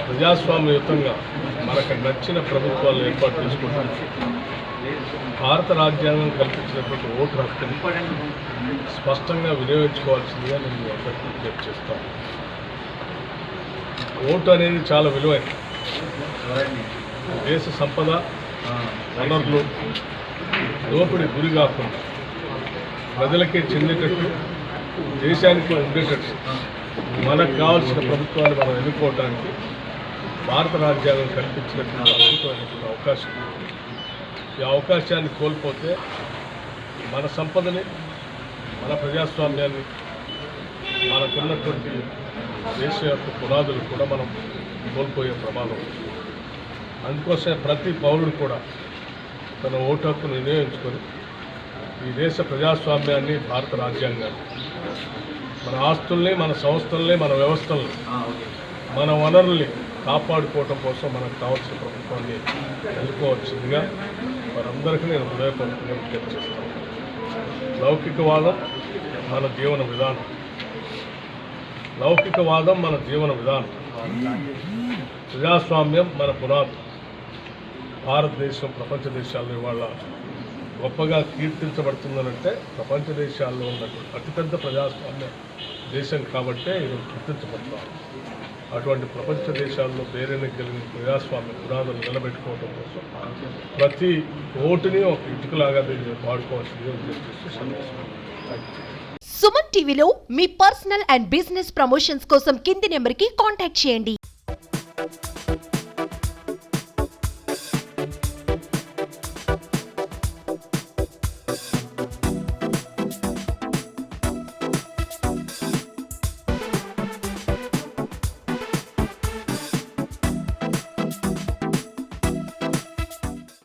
ప్రజాస్వామ్యయుతంగా మనకు నచ్చిన ప్రభుత్వాలను ఏర్పాటు చేసుకుంటాం భారత రాజ్యాంగం కల్పించినటువంటి ఓటు హక్కుని స్పష్టంగా వినియోగించుకోవాల్సిందిగా నేను అందరికీ విజ్ఞప్తి చేస్తాను ఓటు అనేది చాలా విలువైనది దేశ సంపద వనరులు దోపిడి గురి కాకుండా ప్రజలకే చెందేటట్టు దేశానికి ఉండేటట్టు మనకు కావాల్సిన ప్రభుత్వాన్ని మనం ఎన్నుకోవడానికి భారత రాజ్యాంగం కల్పించినటువంటి అద్భుతమైనటువంటి అవకాశం ఈ అవకాశాన్ని కోల్పోతే మన సంపదని మన ప్రజాస్వామ్యాన్ని మనకున్నటువంటి దేశ యొక్క పునాదులు కూడా మనం కోల్పోయే ప్రమాదం అందుకోసమే ప్రతి పౌరుడు కూడా తన ఓటు హక్కును వినియోగించుకొని ఈ దేశ ప్రజాస్వామ్యాన్ని భారత రాజ్యాంగాన్ని మన ఆస్తుల్ని మన సంస్థల్ని మన వ్యవస్థల్ని మన వనరుల్ని కాపాడుకోవటం కోసం మనకు కావాల్సిన ప్రభుత్వాన్ని ఎన్నుకోవాల్సిందిగా వారందరికీ నేను హృదయపూర్వకంగా విజ్ఞప్తి చేస్తాను లౌకికవాదం మన జీవన విధానం. లౌకికవాదం మన జీవన విధానం. ప్రజాస్వామ్యం మన పునాది. భారతదేశం ప్రపంచ దేశాల్లో ఇవాళ గొప్పగా కీర్తించబడుతుందనంటే ప్రపంచ దేశాల్లో ఉన్నటువంటి అతిపెద్ద ప్రజాస్వామ్య దేశం కాబట్టే ఈరోజు కీర్తించబడుతున్నాం అటువంటి ప్రపంచ దేశాల్లో పేరెనకి కలిగిన ప్రజాస్వామ్య పునాదులు నిలబెట్టుకోవడం కోసం ప్రతి ఓటుని ఒక ఇటుకలాగా దీన్ని వాడుకోవాల్సింది సుమన్ టీవీలో మీ పర్సనల్ అండ్ బిజినెస్ ప్రమోషన్స్ కోసం కింది నెంబర్కి కాంటాక్ట్ చేయండి.